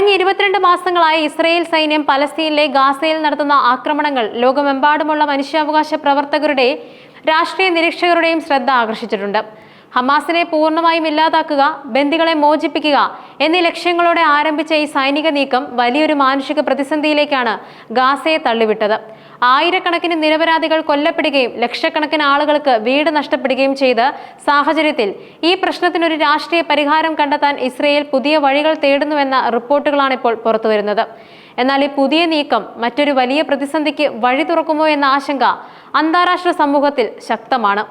കഴിഞ്ഞ ഇരുപത്തിരണ്ട് മാസങ്ങളായി ഇസ്രയേൽ സൈന്യം പലസ്തീനിലെ ഗാസയിൽ നടത്തുന്ന ആക്രമണങ്ങൾ ലോകമെമ്പാടുമുള്ള മനുഷ്യാവകാശ പ്രവർത്തകരുടെ രാഷ്ട്രീയ നിരീക്ഷകരുടെയും ശ്രദ്ധ ആകർഷിച്ചിട്ടുണ്ട്. ഹമാസിനെ പൂർണമായും ഇല്ലാതാക്കുക ബന്ദികളെ മോചിപ്പിക്കുക എന്നീ ലക്ഷ്യങ്ങളോടെ ആരംഭിച്ച ഈ സൈനിക നീക്കം വലിയൊരു മാനുഷിക പ്രതിസന്ധിയിലേക്കാണ് ഗാസയെ തള്ളിവിട്ടത്. ആയിരക്കണക്കിന് നിരപരാധികൾ കൊല്ലപ്പെടുകയും ലക്ഷക്കണക്കിന് ആളുകൾക്ക് വീട് നഷ്ടപ്പെടുകയും ചെയ്ത സാഹചര്യത്തിൽ ഈ പ്രശ്നത്തിനൊരു രാഷ്ട്രീയ പരിഹാരം കണ്ടെത്താൻ ഇസ്രയേൽ പുതിയ വഴികൾ തേടുന്നുവെന്ന റിപ്പോർട്ടുകളാണ് ഇപ്പോൾ പുറത്തുവരുന്നത്. എന്നാൽ ഈ പുതിയ നീക്കം മറ്റൊരു വലിയ പ്രതിസന്ധിക്ക് വഴി തുറക്കുമോ എന്ന ആശങ്ക അന്താരാഷ്ട്ര സമൂഹത്തിൽ ശക്തമാണ്.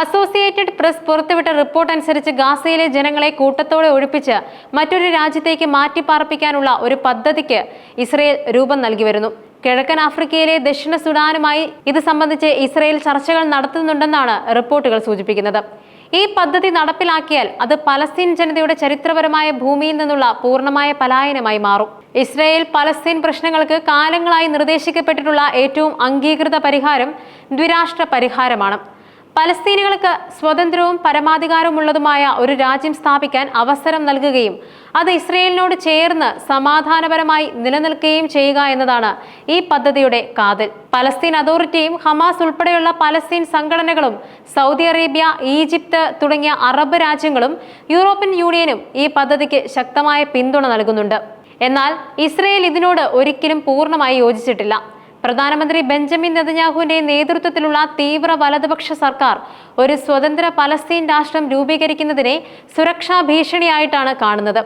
അസോസിയേറ്റഡ് പ്രസ് പുറത്തുവിട്ട റിപ്പോർട്ട് അനുസരിച്ച് ഗാസയിലെ ജനങ്ങളെ കൂട്ടത്തോടെ ഒഴിപ്പിച്ച് മറ്റൊരു രാജ്യത്തേക്ക് മാറ്റിപ്പാർപ്പിക്കാനുള്ള ഒരു പദ്ധതിക്ക് ഇസ്രയേൽ രൂപം നൽകി വരുന്നു. കിഴക്കൻ ആഫ്രിക്കയിലെ ദക്ഷിണ സുഡാനുമായി ഇത് സംബന്ധിച്ച് ഇസ്രയേൽ ചർച്ചകൾ നടത്തുന്നുണ്ടെന്നാണ് റിപ്പോർട്ടുകൾ സൂചിപ്പിക്കുന്നത്. ഈ പദ്ധതി നടപ്പിലാക്കിയാൽ അത് പലസ്തീൻ ജനതയുടെ ചരിത്രപരമായ ഭൂമിയിൽ നിന്നുള്ള പൂർണമായ പലായനമായി മാറും. ഇസ്രയേൽ പലസ്തീൻ പ്രശ്നങ്ങൾക്ക് കാലങ്ങളായി നിർദ്ദേശിക്കപ്പെട്ടിട്ടുള്ള ഏറ്റവും അംഗീകൃത പരിഹാരം ദ്വിരാഷ്ട്ര പരിഹാരമാണ്. പലസ്തീനുകൾക്ക് സ്വതന്ത്രവും പരമാധികാരമുള്ളതുമായ ഒരു രാജ്യം സ്ഥാപിക്കാൻ അവസരം നൽകുകയും അത് ഇസ്രയേലിനോട് ചേർന്ന് സമാധാനപരമായി നിലനിൽക്കുകയും ചെയ്യുക എന്നതാണ് ഈ പദ്ധതിയുടെ കാതൽ. പലസ്തീൻ അതോറിറ്റിയും ഹമാസ് ഉൾപ്പെടെയുള്ള പലസ്തീൻ സംഘടനകളും സൗദി അറേബ്യ ഈജിപ്ത് തുടങ്ങിയ അറബ് രാജ്യങ്ങളും യൂറോപ്യൻ യൂണിയനും ഈ പദ്ധതിക്ക് ശക്തമായ പിന്തുണ നൽകുന്നുണ്ട്. എന്നാൽ ഇസ്രയേൽ ഇതിനോട് ഒരിക്കലും പൂർണമായി യോജിച്ചിട്ടില്ല. പ്രധാനമന്ത്രി ബെഞ്ചമിൻ നെതന്യാഹുവിന്റെ നേതൃത്വത്തിലുള്ള തീവ്ര വലതുപക്ഷ സർക്കാർ ഒരു സ്വതന്ത്ര പലസ്തീൻ രാഷ്ട്രം രൂപീകരിക്കുന്നതിനെ സുരക്ഷാ ഭീഷണിയായിട്ടാണ് കാണുന്നത്.